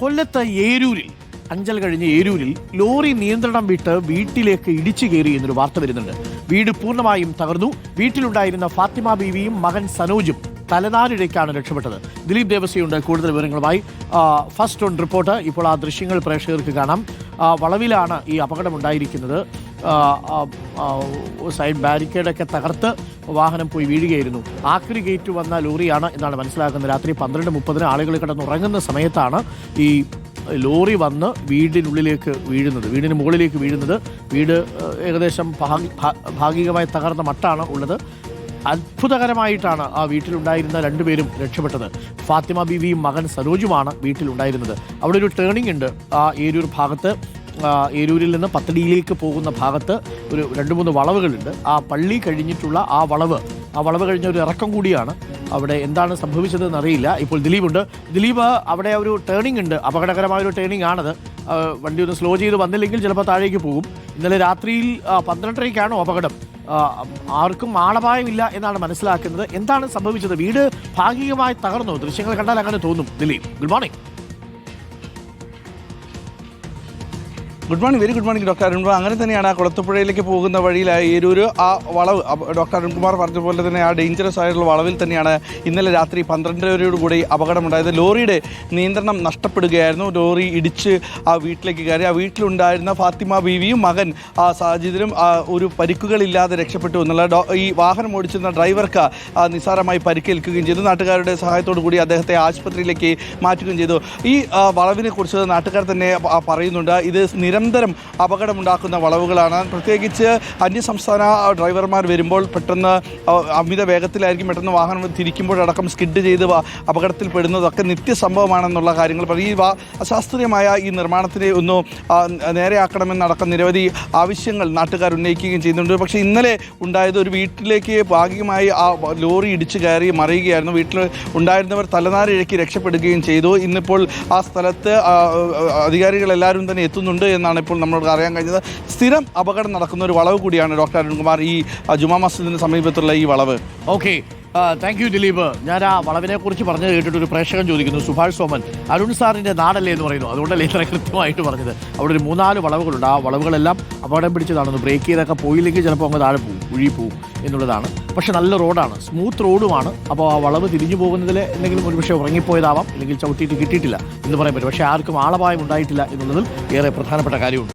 കൊല്ലത്ത് ഏരൂരിൽ അഞ്ചൽ കഴിഞ്ഞ് ഏരൂരിൽ ലോറി നിയന്ത്രണം വിട്ട് വീട്ടിലേക്ക് ഇടിച്ചു കയറി എന്നൊരു വാർത്ത വരുന്നുണ്ട്. വീട് പൂർണമായും തകർന്നു. വീട്ടിലുണ്ടായിരുന്ന ഫാത്തിമ ബീവിയും മകൻ സനോജും തലനാരിഴയ്ക്കാണ് രക്ഷപ്പെട്ടത്. ദിലീപ് ദേവസ്വയുണ്ട് കൂടുതൽ വിവരങ്ങളുമായി ഫസ്റ്റ് ഓൺ റിപ്പോർട്ട്. ഇപ്പോൾ ആ ദൃശ്യങ്ങൾ പ്രേക്ഷകർക്ക് കാണാം. വളവിലാണ് ഈ അപകടമുണ്ടായിരിക്കുന്നത്. സൈഡ് ബാരിക്കേഡൊക്കെ തകർത്ത് വാഹനം പോയി വീഴുകയായിരുന്നു. ആക്രി ഗേറ്റ് വന്ന ലോറിയാണ് എന്നാണ് മനസ്സിലാക്കുന്നത് രാത്രി പന്ത്രണ്ട് മുപ്പതിന് ആളുകൾ കിടന്നുറങ്ങുന്ന സമയത്താണ് ഈ ലോറി വന്ന് വീടിനുള്ളിലേക്ക് വീഴുന്നത്. വീടിന് മുകളിലേക്ക് വീഴുന്നത്. വീട് ഏകദേശം ഭാഗികമായി തകർന്ന മട്ടാണ് ഉള്ളത്. അത്ഭുതകരമായിട്ടാണ് ആ വീട്ടിലുണ്ടായിരുന്ന രണ്ടുപേരും രക്ഷപ്പെട്ടത്. ഫാത്തിമ ബീവിയും മകൻ സരോജുമാണ് വീട്ടിലുണ്ടായിരുന്നത്. അവിടെ ഒരു ടേണിംഗ് ഉണ്ട്. ആ ഏരൂർ ഭാഗത്ത് ഏരൂരിൽ നിന്ന് പത്തടിയിലേക്ക് പോകുന്ന ഭാഗത്ത് ഒരു രണ്ട് മൂന്ന് വളവുകളുണ്ട്. ആ പള്ളി കഴിഞ്ഞിട്ടുള്ള ആ വളവ് ആ വളവ് കഴിഞ്ഞ ഒരു ഇറക്കം കൂടിയാണ്. അവിടെ എന്താണ് സംഭവിച്ചതെന്ന് അറിയില്ല. ഇപ്പോൾ ദിലീപുണ്ട്. ദിലീപ് അവിടെ ഒരു ടേണിംഗ് ഉണ്ട്. അപകടകരമായ ഒരു ടേണിംഗ് ആണത്. വണ്ടി ഒന്ന് സ്ലോ ചെയ്ത് വന്നില്ലെങ്കിൽ ചിലപ്പോൾ താഴേക്ക് പോകും. ഇന്നലെ രാത്രിയിൽ പന്ത്രണ്ടരയ്ക്കാണോ അപകടം. ആർക്കും ആളപായമില്ല എന്നാണ് മനസ്സിലാക്കുന്നത്. എന്താണ് സംഭവിച്ചത്? വീട് ഭാഗികമായി തകർന്നു? ദൃശ്യങ്ങൾ കണ്ടാൽ അങ്ങനെ തോന്നും. Dileep good morning good morning very good morning doctor Arunkumar അങ്ങനെ തന്നെയാണ് ആ കുളത്തുപുഴയിലേക്ക് പോകുന്ന വഴിയിൽ ഏരൂര് ആ വളവ് ഡോക്ടർ അരുൺകുമാർ പറഞ്ഞ പോലെ തന്നെ ആ ഡേഞ്ചറസ് ആയിട്ടുള്ള വളവിൽ തന്നെയാണ് ഇന്നലെ രാത്രി പന്ത്രണ്ടരയോടുകൂടി അപകടമുണ്ടായത്. ലോറിയുടെ നിയന്ത്രണം നഷ്ടപ്പെടുകയായിരുന്നു. ലോറി ഇടിച്ച് ആ വീട്ടിലേക്ക് കയറി. ആ വീട്ടിലുണ്ടായിരുന്ന ഫാത്തിമ ബീവിയും മകൻ ആ സാഹചര്യം ഒരു പരിക്കുകളില്ലാതെ രക്ഷപ്പെട്ടു എന്നുള്ള ഡോ- ഈ വാഹനം ഓടിച്ചിരുന്ന ഡ്രൈവർക്ക് നിസ്സാരമായി പരിക്കേൽക്കുകയും ചെയ്തു. നാട്ടുകാരുടെ സഹായത്തോടു കൂടി അദ്ദേഹത്തെ ആശുപത്രിയിലേക്ക് മാറ്റുകയും ചെയ്തു. ഈ വളവിനെക്കുറിച്ച് നാട്ടുകാർ തന്നെ പറയുന്നുണ്ട്. ഇത് നിരന്തരം അപകടമുണ്ടാക്കുന്ന വളവുകളാണ്. പ്രത്യേകിച്ച് അന്യസംസ്ഥാന ഡ്രൈവർമാർ വരുമ്പോൾ പെട്ടെന്ന് അമിത വേഗത്തിലായിരിക്കും പെട്ടെന്ന് വാഹനം തിരിക്കുമ്പോഴടക്കം സ്കിഡ് ചെയ്ത് അപകടത്തിൽ പെടുന്നതൊക്കെ നിത്യസംഭവമാണെന്നുള്ള കാര്യങ്ങൾ ഈ അശാസ്ത്രീയമായ ഈ നിർമ്മാണത്തിനെ ഒന്ന് നേരെയാക്കണമെന്നടക്കം നിരവധി ആവശ്യങ്ങൾ നാട്ടുകാർ ഉന്നയിക്കുകയും ചെയ്യുന്നുണ്ട്. പക്ഷേ ഇന്നലെ ഉണ്ടായത് ഒരു വീട്ടിലേക്ക് ഭാഗികമായി ആ ലോറി ഇടിച്ചു കയറി മറിയുകയായിരുന്നു. വീട്ടിൽ ഉണ്ടായിരുന്നവർ തലനാരിഴക്കി രക്ഷപ്പെടുകയും ചെയ്തു. ഇന്നിപ്പോൾ ആ സ്ഥലത്ത് അധികാരികളെല്ലാവരും തന്നെ എത്തുന്നുണ്ട് എന്നാണ് ഇപ്പോൾ നമ്മളോട് അറിയാൻ കഴിഞ്ഞത്. സ്ഥിരം അപകടം നടക്കുന്ന ഒരു വളവ് കൂടിയാണ് ഡോക്ടർ അരുൺകുമാർ ഈ ജുമാ മസ്ജിദിന് സമീപത്തുള്ള ഈ വളവ്. ഓക്കെ. Thank you Dileep. ഞാൻ ആ വളവിനെ കുറിച്ച് പറഞ്ഞു കേട്ടിട്ട് ഒരു പ്രേക്ഷകൻ ചോദിക്കുന്നു. സുഭാഷ് സോമൻ അരുൺ സാറിന്റെ നാടല്ലേ എന്ന് പറയുന്നു. അതുകൊണ്ടല്ലേ ഇത്ര കൃത്യമായിട്ട് പറഞ്ഞത്. അവിടെ ഒരു മൂന്നാൽ വളവുകളുണ്ട്. ആ വളവുകളെല്ലാം അപകടം പിടിച്ചതാണെന്ന് ബ്രേക്ക് ചെയ്തൊക്കെ പോയില്ലെങ്കിൽ ചിലപ്പോൾ അങ്ങ് താഴെ പോകും. പോകും എന്നുള്ളതാണ്. പക്ഷെ നല്ല റോഡാണ്. സ്മൂത്ത് റോഡുമാണ്. അപ്പോൾ ആ വളവ് തിരിഞ്ഞു പോകുന്നതിൽ എന്തെങ്കിലും ഒരുപക്ഷെ ഉറങ്ങിപ്പോയതാവാം. അല്ലെങ്കിൽ ചവിട്ടിയിട്ട് കിട്ടിയിട്ടില്ല എന്ന് പറയാൻ പറ്റും. പക്ഷേ ആർക്കും ആളപായം ഉണ്ടായിട്ടില്ല എന്നുള്ളതിൽ ഏറെ പ്രധാനപ്പെട്ട കാര്യമുണ്ട്.